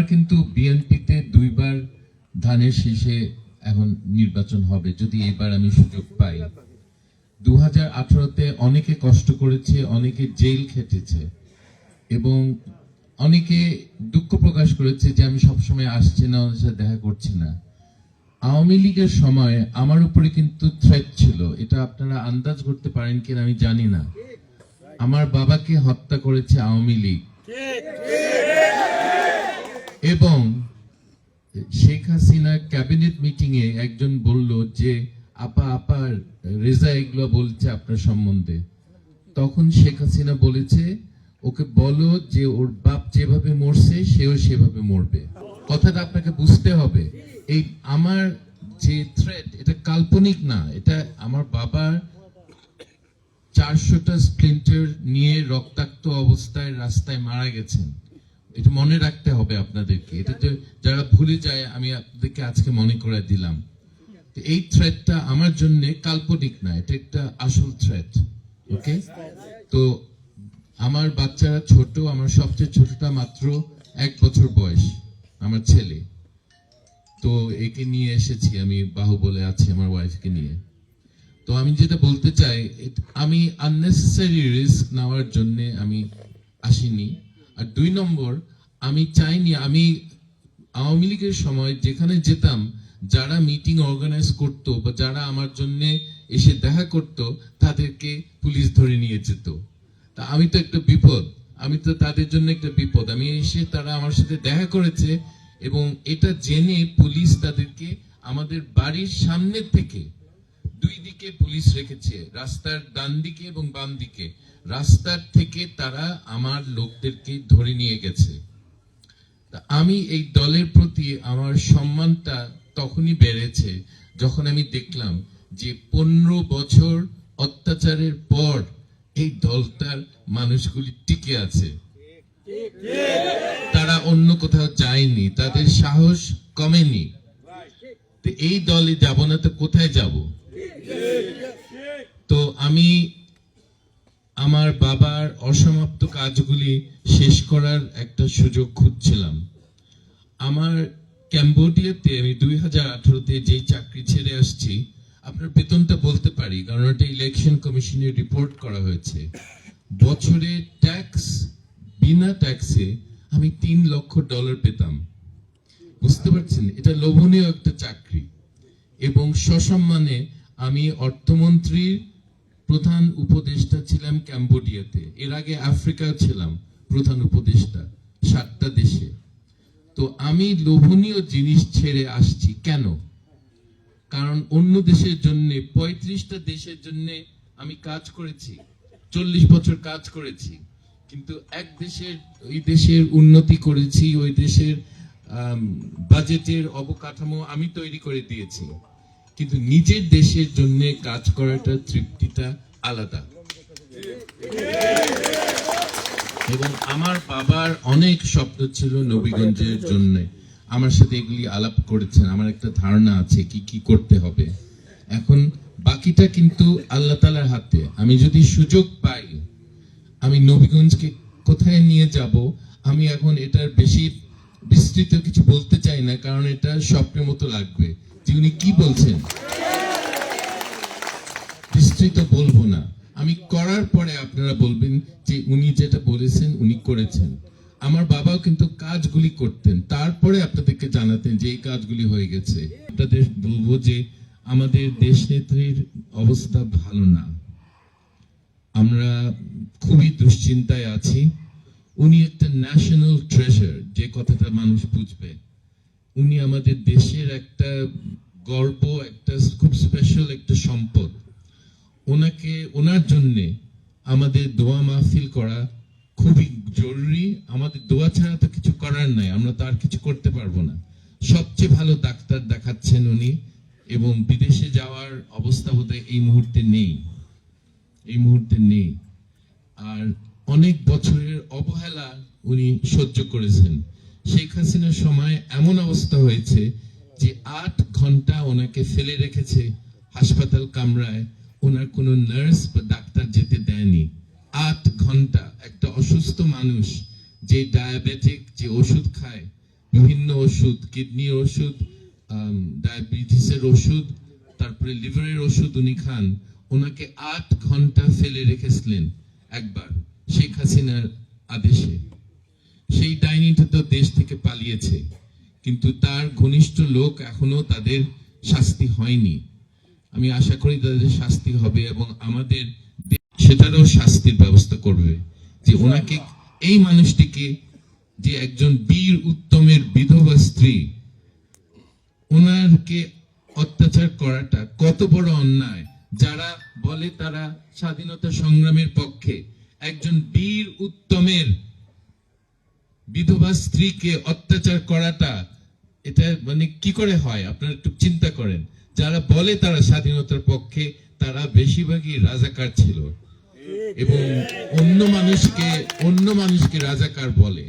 আমার কিন্তু বিএনপিতে দুইবার ধানের শীষে এখন নির্বাচন হবে, যদি এবার আমি সুযোগ পাই। দু হাজার আঠারোতে অনেকে কষ্ট করেছে, অনেকে জেল খেটেছে এবং অনেকে দুঃখ প্রকাশ করেছে যে আমি সবসময় আসছি না, ওদের সাথে দেখা করছি না। আওয়ামী লীগের সময় আমার উপরে কিন্তু থ্রেট ছিল। এটা আপনারা আন্দাজ করতে পারেন কিনা আমি জানি না। আমার বাবাকে হত্যা করেছে আওয়ামী লীগ। এবং শেখ হাসিনা ক্যাবিনেট মিটিং এ একজন বলল যে, আপা আপা, রেজা, এগুলো বলছে আপনার সম্বন্ধে। তখন শেখ হাসিনা বলেছে, ওকে বলো যে ওর বাপ যেভাবে মরছে, সেও সেভাবে মরবে। কথাটা আপনাকে বুঝতে হবে। এই আমার যে থ্রেট এটা কাল্পনিক না। এটা আমার বাবার চারশোটা স্প্লিন্টার নিয়ে রক্তাক্ত অবস্থায় রাস্তায় মারা গেছেন। এটা মনে রাখতে হবে আপনাদেরকে। এটা যে যারা ভুলে যায়, আমি আপনাদেরকে আজকে মনে করে দিলাম। তো এই থ্রেটটা আমার জন্য কাল্পনিক না, এটা একটা আসল থ্রেট ওকে তো আমার বাচ্চারা ছোট, আমার সবচেয়ে ছোটটা মাত্র এক বছর বয়স, আমার ছেলে। তো একে নিয়ে এসেছি, আমি বাহুবলে আছি আমার ওয়াইফকে নিয়ে। তো আমি যেটা বলতে চাই, আমি আননেসেসারি রিস্ক নেওয়ার জন্য আমি আসিনি। আর দুই নম্বর, আমি চাইনি আমি আওয়ামী লীগের সময় যেখানে যেতাম, যারা মিটিং অর্গানাইজ করত বা যারা আমার জন্য এসে দেখা করত, তাদেরকে পুলিশ ধরে নিয়ে যেত। তা আমি তো একটা বিপদ, আমি তো তাদের জন্য একটা বিপদ। আমি এসে তারা আমার সাথে দেখা করেছে এবং এটা জেনে পুলিশ তাদেরকে আমাদের বাড়ির সামনে থেকে দুই দিকে পুলিশ রেখেছে, রাস্তার ডান দিকে এবং বাম দিকে। রাস্তার থেকে তারা আমার লোকদেরকে ধরে নিয়ে গেছে। আমি এই দলের প্রতি আমার সম্মানটা তখনই বেড়েছে যখন আমি দেখলাম যে পনেরো বছর অত্যাচারের পর এই দলটার মানুষগুলি টিকে আছে। তারা অন্য কোথাও যায়নি, তাদের সাহস কমেনি। এই দলে যাব না, তো কোথায় যাব? তো আমি আমার বাবার অসমাপ্ত কাজগুলি শেষ করার একটা সুযোগ খুঁজছিলাম। আমার ক্যাম্বোডিয়াতে আমি দুই হাজার আঠারোতে যে চাকরি ছেড়ে আসছি, আপনার বেতনটা বলতে পারি, কারণ এটা ইলেকশন কমিশনে রিপোর্ট করা হয়েছে। বছরে ট্যাক্স বিনা ট্যাক্সে আমি তিন লক্ষ ডলার পেতাম। বুঝতে পারছেন? এটা লোভনীয় একটা চাকরি। এবং সসম্মানে আমি অর্থমন্ত্রীর প্রধান উপদেষ্টা ছিলাম ক্যাম্বোডিয়াতে। এর আগে আফ্রিকা ছিলাম প্রধান উপদেষ্টা সাতটা দেশে। তো আমি লোভনীয় জিনিস ছেড়ে আসছি কেন? কারণ অন্য দেশের জন্য, পঁয়ত্রিশটা দেশের জন্য আমি কাজ করেছি, চল্লিশ বছর কাজ করেছি। কিন্তু এক দেশের, ওই দেশের উন্নতি করেছি, ওই দেশের বাজেটের অবকাঠামো আমি তৈরি করে দিয়েছি। কিন্তু নিজের দেশের জন্য কাজ করাটা তৃপ্তিটা আলাদা। এবং আমার বাবার অনেক স্বপ্ন ছিল নবীগঞ্জের জন্য। আমার সাথে এগুলি আলাপ করেছেন, আমার একটা ধারণা আছে কি কি করতে হবে। এখন বাকিটা কিন্তু আল্লাহ তালার হাতে। আমি যদি সুযোগ পাই, আমি নবীগঞ্জকে কোথায় নিয়ে যাব, আমি এখন এটার বেশি বিস্তৃত কিছু বলতে চাই না, কারণ এটা স্বপ্নের মতো লাগবে। যে উনি কি বলছেন? বিস্তৃত বলব না। আমি করার পরে আপনারা বলবেন যে উনি যেটা বলেছেন উনি করেছেন। আমার বাবাও কিন্তু কাজগুলি করতেন। তারপরে আপনাদেরকে জানাতেন যে এই কাজগুলি হয়ে গেছে। আপনাদের বলব যে আমাদের দেশ নেত্রীর অবস্থা ভালো না। আমরা খুবই দুশ্চিন্তায় আছি। উনি একটা ন্যাশনাল ট্রেজার যে কথাটা মানুষ বুঝবে। উনি আমাদের দেশের একটা গর্ব একটা খুব স্পেশাল একটা সম্পদ। ওনাকে, ওনার জন্যে আমাদের দোয়া মাহফিল করা খুবই জরুরি। আমাদের দোয়া ছাড়া তো কিছু করার নাই, আমরা তো আর কিছু করতে পারব না। সবচেয়ে ভালো ডাক্তার দেখাচ্ছেন উনি এবং বিদেশে যাওয়ার অবস্থা বোধহয় এই মুহূর্তে নেই। এই মুহূর্তে নেই। আর অনেক বছরের অবহেলা উনি সহ্য করেছেন। শেখ হাসিনার সময় এমন অবস্থা হয়েছে যে আট ঘণ্টা ওনাকে ফেলে রেখেছে হাসপাতাল কামরায়। ওনার কোনো নার্স বা ডাক্তার যেতে দেয়নি। আট ঘণ্টা একটা অসুস্থ মানুষ যে ডায়াবেটিক, যে ওষুধ খায়, বিভিন্ন ওষুধ কিডনির ওষুধ ডায়াবেটিসের ওষুধ, তারপরে লিভারের ওষুধ উনি খান। ওনাকে আট ঘণ্টা ফেলে রেখেছিলেন একবার শেখ হাসিনার আদেশে। সেই ডাইনিটা তো দেশ থেকে পালিয়েছে, কিন্তু তার ঘনিষ্ঠ লোক এখনও তাদের শাস্তি হয়নি। আমি আশা করি তাদের শাস্তি হবে এবং আমাদের সেটারও শাস্তির ব্যবস্থা করবে যে ওনাকে, এই মানুষটিকে যে একজন বীর উত্তমের বিধবা স্ত্রী, ওনারকে অত্যাচার করাটা কত বড় অন্যায়। যারা বলে তারা স্বাধীনতা সংগ্রামের পক্ষে একজন বীর উত্তমের বিধবা স্ত্রীকে অত্যাচার করাটা, এটা মানে কি করে হয়? আপনারা একটু চিন্তা করেন। যারা বলে তারা স্বাধীনতার পক্ষে, তারা বেশিরভাগই রাজাকার ছিল। এবং অন্য মানুষকে অন্য মানুষকে রাজাকার বলে।